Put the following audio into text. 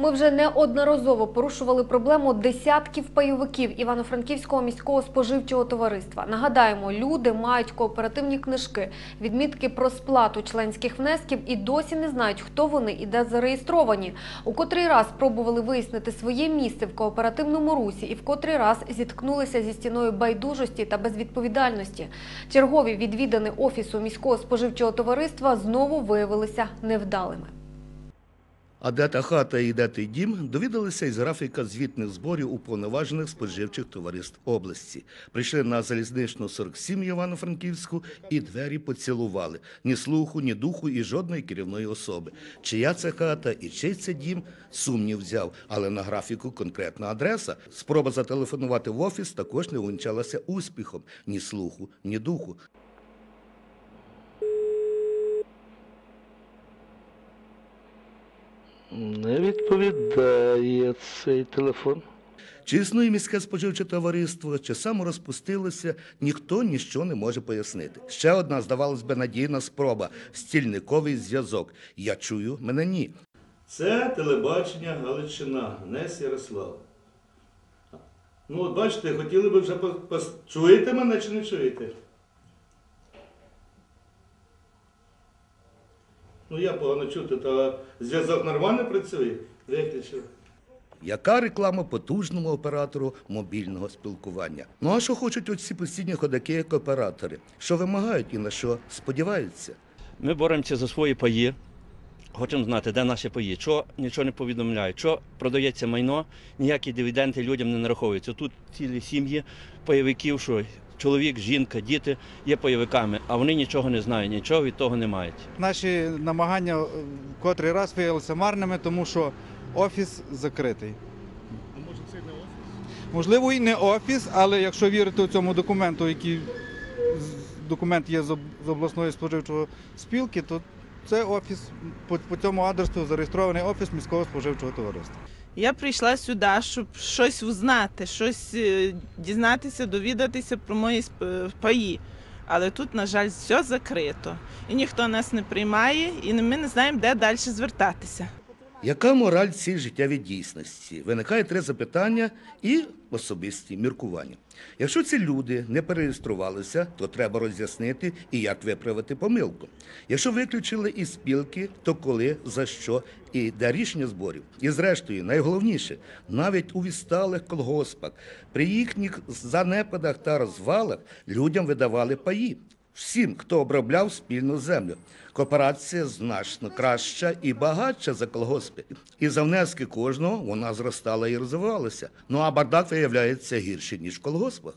Ми вже неодноразово порушували проблему десятків пайовиків Івано-Франківського міського споживчого товариства. Нагадаємо, люди мають кооперативні книжки, відмітки про сплату членських внесків і досі не знають, хто вони і де зареєстровані. У котрий раз пробували вияснити своє місце в кооперативному русі і в котрий раз зіткнулися зі стіною байдужості та безвідповідальності. Чергові відвідини офісу міського споживчого товариства знову виявилися невдалими. А де та хата і де той дім, довідалися із графіка звітних зборів уповноважених споживчих товариств області. Прийшли на залізничну 47 Івано-Франківську і двері поцілували. Ні слуху, ні духу і жодної керівної особи. Чия це хата і чий це дім, сумнів взяв. Але на графіку конкретна адреса. Спроба зателефонувати в офіс також не увінчалася успіхом. Ні слуху, ні духу. Не відповідає цей телефон. Чи існує міське споживче товариство, чи само розпустилося, ніхто ніщо не може пояснити. Ще одна, здавалось би, надійна спроба стільниковий зв'язок. Я чую, мене ні. Це телебачення Галичина, Нес Ярослав. Ну, от бачите, хотіли би вже пос... чуєте мене чи не чуєте? Ну, я погано чути, та зв'язок нормально працює? Виключив. Яка реклама потужному оператору мобільного спілкування? Ну а що хочуть оці постійні ходаки як оператори? Що вимагають і на що сподіваються? Ми боремося за свої паї. Хочемо знати, де наші паї, що нічого не повідомляють, що продається майно, ніякі дивіденди людям не нараховуються. Тут цілі сім'ї пайовиків, що чоловік, жінка, діти є пайовиками, а вони нічого не знають, нічого від того не мають. Наші намагання е, в котрий раз виявилися марними, тому що офіс закритий. А може це не офіс? Можливо, і не офіс, але якщо вірити цьому документу, який документ є з обласної споживчої спілки, то це офіс по, по цьому адресу зареєстрований офіс міського споживчого товариства. Я прийшла сюди, щоб щось узнати, щось е, дізнатися, довідатися про мої паї. Але тут, на жаль, все закрито. І ніхто нас не приймає, і ми не знаємо, де далі звертатися. Яка мораль цій життєвій дійсності? Виникає три запитання і особисті міркування. Якщо ці люди не перереєструвалися, то треба роз'яснити і як виправити помилку. Якщо виключили із спілки, то коли, за що і де рішення зборів. І зрештою, найголовніше, навіть у відсталих колгоспах, при їхніх занепадах та розвалах людям видавали паї. Всім, хто обробляв спільну землю. Кооперація значно краща і багатша за колгоспи. І за внески кожного вона зростала і розвивалася. Ну а бардак виявляється гірше, ніж в колгоспах.